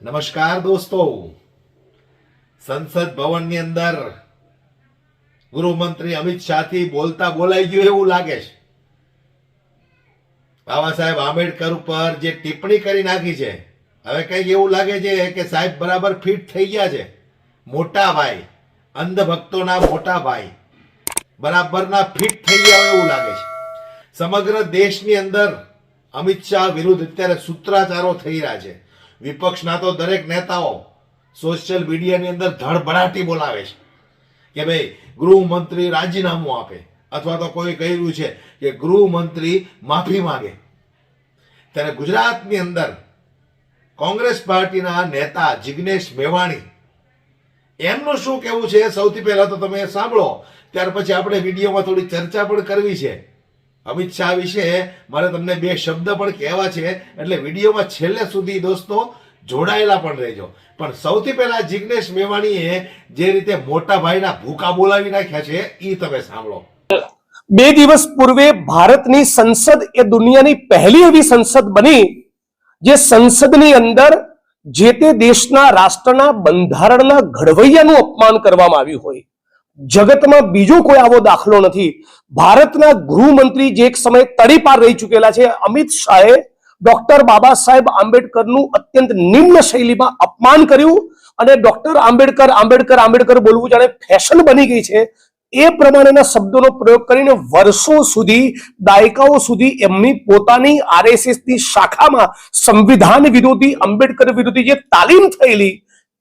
નમસ્કાર દોસ્તો. સંસદ ભવનની અંદર ગૃહમંત્રી અમિત શાહથી બોલતા બોલાઈ ગયું એવું લાગે છે. બાબા સાહેબ આંબેડકર ઉપર જે ટિપ્પણી કરી નાખી છે, હવે કંઈક એવું લાગે છે કે સાહેબ બરાબર ફિટ થઈ ગયા છે. મોટા ભાઈ, અંધભક્તોના મોટા ભાઈ, બરાબરના ફિટ થઈ ગયા એવું લાગે છે. સમગ્ર દેશની અંદર અમિત શાહ વિરુદ્ધ અત્યારે સૂત્રાચારો થઈ રહ્યા છે. વિપક્ષના તો દરેક નેતાઓ સોશિયલ મીડિયાની અંદર ધડબડાટી બોલાવે છે કે ભાઈ ગૃહમંત્રી રાજીનામું આપે. અથવા તો કોઈ કહ્યું છે કે ગૃહમંત્રી માફી માંગે. ત્યારે ગુજરાતની અંદર કોંગ્રેસ પાર્ટીના નેતા જિગ્નેશ મેવાણી, એમનું શું કહેવું છે? સૌથી પહેલા તો તમે સાંભળો. ત્યાર પછી આપણે વિડીયોમાં થોડી ચર્ચા પણ કરવી છે. અમિત શાહ વિશે મારે તમને બે શબ્દ પણ કહેવા છે. એટલે વિડીયોમાં છેલ્લે સુધી દોસ્તો જોડાયેલા પણ રહેજો. પણ સૌથી પહેલા જિગ્નેશ મેવાણીએ જે રીતે મોટા ભાઈના ભૂકા બોલાવી નાખ્યા છે એ તમે સાંભળો. બે દિવસ પૂર્વે ભારતની સંસદ એ દુનિયાની પહેલી એવી સંસદ બની, જે સંસદની અંદર જે તે દેશના રાષ્ટ્રના બંધારણના ઘડવૈયાનું અપમાન કરવામાં આવ્યું હોય. જગતમાં બીજો કોઈ આવો દાખલો નથી. ભારતના ગૃહમંત્રી જે એક સમયે તડીપાર રહી ચૂકેલા છે, અમિત શાહે ડોક્ટર બાબા સાહેબ આંબેડકરનું અત્યંત નિમ્ન શૈલીમાં અપમાન કર્યું અને ડોક્ટર આંબેડકર આંબેડકર આંબેડકર બોલવું જાણે ફેશન બની ગઈ છે. એ પ્રમાણેના શબ્દોનો પ્રયોગ કરીને વર્ષો સુધી, દાયકાઓ સુધી એમની પોતાની આરએસએસની શાખામાં સંવિધાન વિરોધી, આંબેડકર વિરોધી જે તાલીમ થયેલી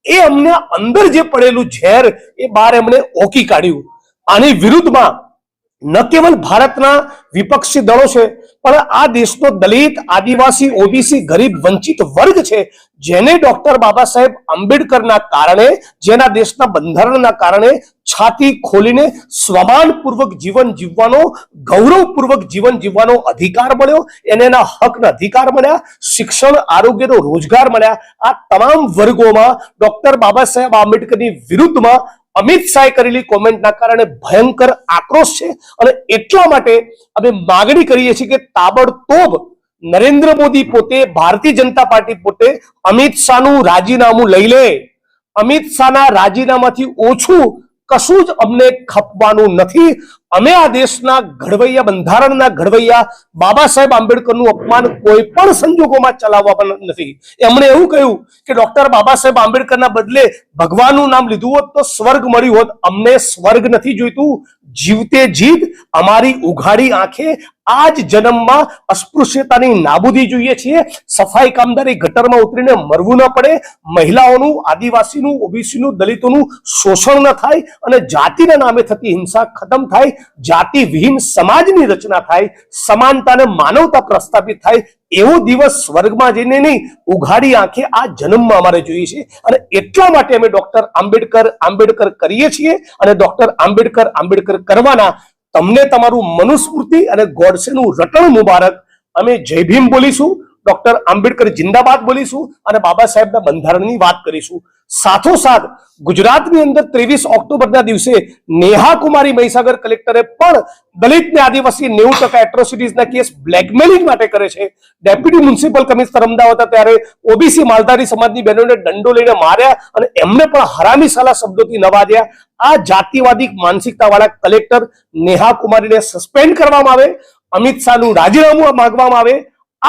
એ અમને અંદર જે પડેલું ઝેર એ બહાર એમણે ઓકી કાઢ્યું. આની વિરુદ્ધમાં ન કેવલ ભારતના વિપક્ષી દળો છે પણ આ દેશનો દલિત, આદિવાસી, ઓબીસી, ગરીબ, વંચિત વર્ગ છે, જેને ડોક્ટર બાબા સાહેબ આંબેડકરના કારણે, જેના દેશના બંધારણના કારણે છાતી ખોલીને સ્વમાનપૂર્વક જીવન જીવવાનો, ગૌરવપૂર્વક જીવન જીવવાનો અધિકાર મળ્યો, એને એના હકના અધિકાર મળ્યા, શિક્ષણ, આરોગ્યનો રોજગાર મળ્યા. આ તમામ વર્ગોમાં ડોક્ટર બાબા સાહેબ આંબેડકરની વિરુદ્ધમાં અમિત શાહે કરેલી કોમેન્ટના કારણે ભયંકર આક્રોશ છે અને એટલા માટે અમે માગણી કરીએ છીએ કે તાબડતોબ નરેન્દ્ર મોદી પોતે, ભારતીય જનતા પાર્ટી પોતે અમિત શાહનું રાજીનામું લઈ લે. અમિત શાહના રાજીનામાથી ઓછું કશું જ અમને ખપવાનું નથી. અમે આ દેશના ઘડવૈયા, બંધારણના ઘડવૈયા બાબા સાહેબ આંબેડકરનું અપમાન કોઈ પણ સંજોગોમાં ચલાવવા નથી. એમણે એવું કહ્યું કે ડોક્ટર બાબા સાહેબ આંબેડકરના બદલે ભગવાનનું નામ લીધું હોત તો સ્વર્ગ મળ્યું હોત. અમને સ્વર્ગ નથી જોઈતું. જીવતે જીત, અમારી ઉઘાડી આંખે આ જ જન્મમાં અસ્પૃશ્યતાની નાબૂદી જોઈએ છીએ. સફાઈ કામદારી ગટરમાં ઉતરીને મરવું ન પડે. મહિલાઓનું, આદિવાસીનું, ઓબીસીનું, દલિતોનું શોષણ ન થાય અને જાતિના નામે થતી હિંસા ખતમ થાય. જાતિ વિહીન સમાજની રચના થાય સમાનતા અને માનવતા પ્રસ્થાપિત થાય, એવો દિવસ સ્વર્ગમાં જઈને નહીં, ઉઘાડી આંખે આ જન્મમાં અમારે જોઈએ છે. અને એટલા માટે અમે ડોક્ટર આંબેડકર આંબેડકર કરીએ છીએ અને ડોક્ટર આંબેડકર આંબેડકર કરવાના તમને તમારું મનુસ્મૃતિ અને ગોડસેનું રટણ મુબારક. અમે જય ભીમ બોલીશું. ડોક્ટર આંબેડકર જિંદાબાદ બોલીશું અને બાબા સાહેબના બંધારણની વાત કરીશું. સાથોસાથ ગુજરાતની અંદર ત્રેવીસ ઓક્ટોબરના દિવસે નેહા કુમારી મહીસાગર કલેક્ટરે પણ દલિત ને આદિવાસી નેવું ટકા એટ્રોસિટીઝના કેસ બ્લેકમેલિંગ માટે કરે છે. ડેપ્યુટી મ્યુનિસિપલ કમિશનર અમદાવાદ હતા ત્યારે ઓબીસી માલધારી સમાજની બહેનોને દંડો લઈને માર્યા અને એમને પણ હરામી સાલા શબ્દોથી નવાજ્યા. આ જાતિવાદી માનસિકતાવાળા કલેક્ટર નેહા કુમારીને સસ્પેન્ડ કરવામાં આવે. અમિત શાહનું રાજીનામું માંગવામાં આવે.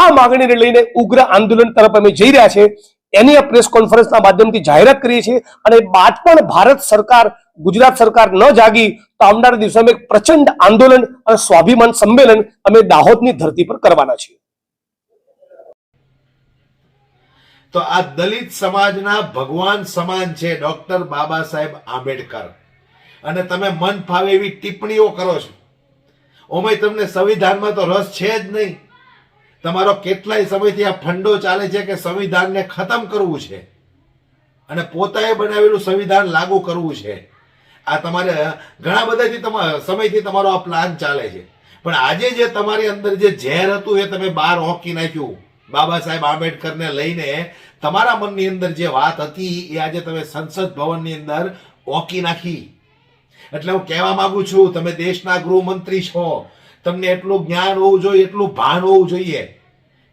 આ માંગણીને લઈને ઉગ્ર આંદોલન તરફ અમે જઈ રહ્યા છે. એની પ્રેસ કોન્ફરન્સના માધ્યમથી જાહેરાત કરીએ છીએ અને બાદ પણ ભારત સરકાર, ગુજરાત સરકાર ન જાગી તો આવનારા દિવસોમાં એક પ્રચંડ આંદોલન અને સ્વાભિમાન સંમેલન અમે દાહોદની ધરતી પર કરવાના છીએ. તો આ દલિત સમાજના ભગવાન સમાન છે ડોક્ટર બાબા સાહેબ આંબેડકર. અને તમે મન ફાવે એવી ટિપ્પણીઓ કરો છો. ઓમય તમને સંવિધાનમાં તો રસ છે જ નહીં. તમારો કેટલાય સમયથી આ ફંડો ચાલે છે કે સંવિધાનને ખતમ કરવું છે? અને પોતાએ બનાવેલું સંવિધાન લાગુ કરવું છે? આ તમારે ઘણા બધાથી તમારા સમયથી તમારો આ પ્લાન ચાલે છે. પણ આજે જે તમારી અંદર જે ઝેર હતું એ તમે બહાર હોકી નાખ્યું. બાબા સાહેબ આંબેડકરને લઈને તમારા મનની અંદર જે વાત હતી એ આજે તમે સંસદ ભવનની અંદર ઓકી નાખી. એટલે હું કહેવા માંગુ છું, તમે દેશના ગૃહમંત્રી છો. તમને એટલું જ્ઞાન હોવું જોઈએ, એટલું ભાન હોવું જોઈએ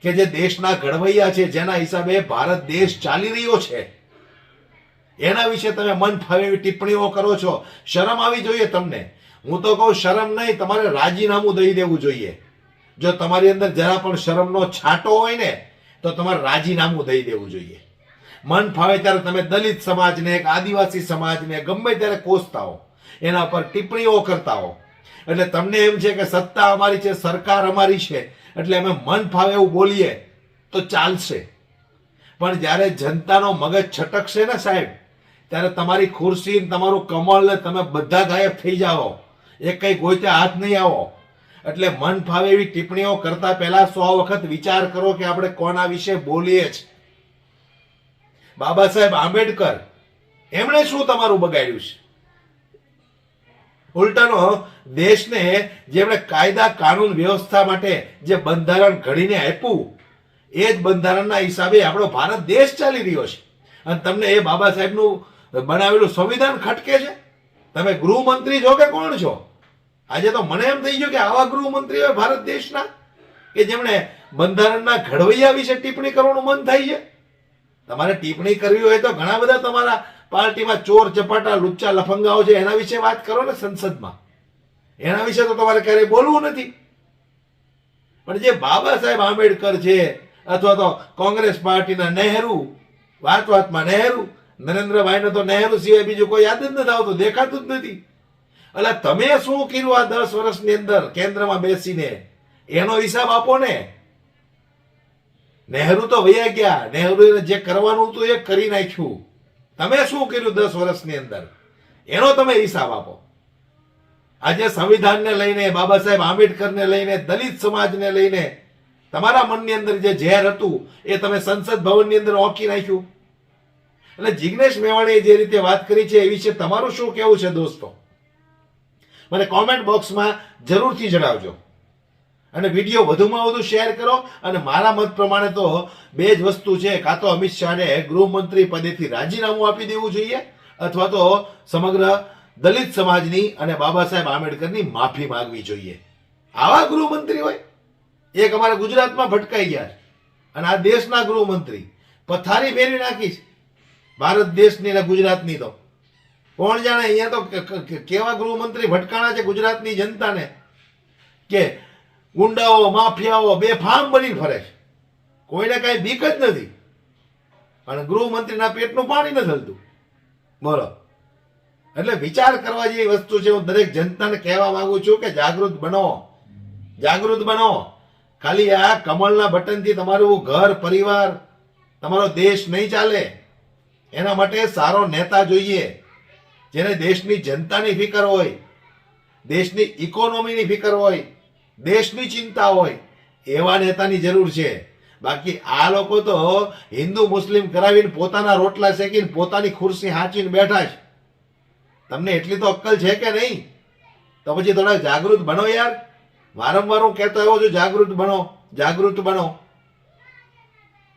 કે જે દેશના ઘડવૈયા છે, જેના હિસાબે ભારત દેશ ચાલી રહ્યો છે. એના વિશે તમે મન ફાવે એવી ટિપ્પણીઓ કરો છો. શરમ આવી જોઈએ તમને. હું તો કહું શરમ નહીં, તમારે રાજીનામું દઈ દેવું જોઈએ. જો તમારી અંદર જરા પણ શરમનો છાંટો હોય ને, તો તમારે રાજીનામું દઈ દેવું જોઈએ. મન ફાવે ત્યારે તમે દલિત સમાજને, એક આદિવાસી સમાજને ગમે ત્યારે કોસતા હો. એના પર ટિપ્પણીઓ કરતા હો. એટલે તમને એમ છે કે સત્તા અમારી છે, સરકાર અમારી છે, એટલે અમે મન ફાવે એવું બોલીએ તો ચાલશે. પણ જ્યારે જનતાનો મગજ છટકશે ને સાહેબ, ત્યારે તમારી ખુરશી તમારું કમળ ને તમે બધા ગાયબ થઈ જાઓ. એ કઈ ગોઈતે હાથ નહીં આવો. એટલે મન ફાવે એવી ટિપ્પણીઓ કરતા પહેલા સો વખત વિચાર કરો કે આપણે કોના વિશે બોલીએ છીએ બાબા સાહેબ આંબેડકર, એમણે શું તમારું બગાડ્યું છે? ઉલટાનો, દેશને જેમણે કાયદા કાનૂન વ્યવસ્થા માટે જે બંધારણ ઘડીને આપ્યું, એ જ બંધારણના હિસાબે આપણો ભારત દેશ ચાલી રહ્યો છે. અને તમને એ બાબા સાહેબનું બનાવેલું સંવિધાન ખટકે છે? તમે ગૃહમંત્રી છો કે કોણ છો? આજે તો મને એમ થઈ ગયું કે આવા ગૃહમંત્રી હોય ભારત દેશના, કે જેમણે બંધારણના ઘડવૈયા વિશે ટિપ્પણી કરવાનું મન થાય છે? તમારે ટિપ્પણી કરવી હોય તો ઘણા બધા તમારા પાર્ટીમાં ચોર ચપાટા, લુચ્ચા લફંગાઓ છે, એના વિશે વાત કરો ને સંસદમાં. એના વિશે તો તમારે ક્યારેય બોલવું નથી. પણ જે બાબા સાહેબ આંબેડકર છે, અથવા તો કોંગ્રેસ પાર્ટીના નહેરુ, વાત વાતમાં નહેરુ, નરેન્દ્રભાઈને તો નહેરુ સિવાય બીજું કોઈ યાદ જ નથી આવતું, દેખાતું જ નથી. એટલે તમે શું કર્યું આ દસ વર્ષની અંદર કેન્દ્રમાં બેસીને? એનો હિસાબ આપો ને. નહેરુ તો વયા ગયા. નહેરુ જે કરવાનું હતું એ કરી નાખ્યું. તમે શું કર્યું દસ વર્ષની અંદર? એનો તમે હિસાબ આપો. આજે સંવિધાનને લઈને, બાબા સાહેબ આંબેડકરને લઈને, દલિત સમાજને લઈને, તમારા મનની અંદર જે ઝેર હતું, એ તમે સંસદ ભવનની અંદર ઓકી નાખ્યું. એટલે જિગ્નેશ મેવાણીએ જે રીતે વાત કરી છે, એ વિશે તમારું શું કહેવું છે દોસ્તો? મને કોમેન્ટ બોક્સમાં જરૂરથી જણાવજો. અને વીડિયો વધુમાં વધુ શેર કરો અને મારા મત પ્રમાણે તો બે જ વસ્તુ છે, કાં તો અમિત શાહને ગૃહમંત્રી પદેથી રાજીનામું આપી દેવું જોઈએ, અથવા તો સમગ્ર દલિત સમાજની અને બાબા સાહેબ આંબેડકરની માફી માંગવી જોઈએ. આવા ગૃહમંત્રી હોય? એક અમારા ગુજરાતમાં ભટકાઈ ગયા અને આ દેશના ગૃહમંત્રી. પથારી ફેરવી નાખીશ ભારત દેશની અને ગુજરાતની તો. કોણ જાણે અહીંયા તો કેવા ગૃહમંત્રી ભટકાણા છે ગુજરાતની જનતાને? કે ગુંડાઓ, માફિયાઓ બે ફાર્મ બની ફરે છે. કોઈને કાંઈ બીક જ નથી. અને ગૃહમંત્રીના પેટનું પાણી નથી હલતું. બોલો. એટલે વિચાર કરવા જેવી વસ્તુ છે, હું દરેક જનતાને કહેવા માંગુ છું કે જાગૃત બનો. જાગૃત બનો. ખાલી આ કમળના બટનથી તમારું ઘર, પરિવાર, તમારો દેશ નહીં ચાલે. એના માટે સારો નેતા જોઈએ. જેને દેશની જનતાની ફિકર હોય, દેશની ઇકોનોમીની ફિકર હોય દેશની ચિંતા હોય, એવા નેતાની જરૂર છે. બાકી આ લોકો તો હિન્દુ, મુસ્લિમ કરાવીને પોતાના રોટલા શેકીને પોતાની ખુરશી હાંચીને બેઠા છે. તમને એટલી તો અક્કલ છે કે નહીં? તો પછી થોડા જાગૃત બનો યાર. વારંવાર હું કહેતો એવો છું, જાગૃત બનો જાગૃત બનો.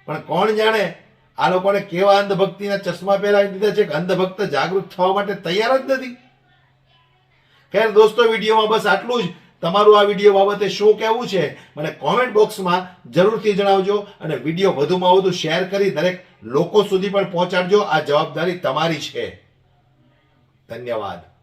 પણ કોણ જાણે આ લોકોને કેવા અંધભક્તિના ચશ્મા પહેરાવી દીધા છે કે અંધભક્ત જાગૃત થવા માટે તૈયાર જ નથી? ખેર દોસ્તો, વિડીયોમાં બસ આટલું જ. તમારું આ વીડિયો બાબતે શું કહેવું છે, મને કોમેન્ટ બોક્સમાં જરૂરથી જણાવજો અને વીડિયો વધુમાં વધુ શેર કરી દરેક લોકો સુધી પણ પહોંચાડજો. આ જવાબદારી તમારી છે. ધન્યવાદ.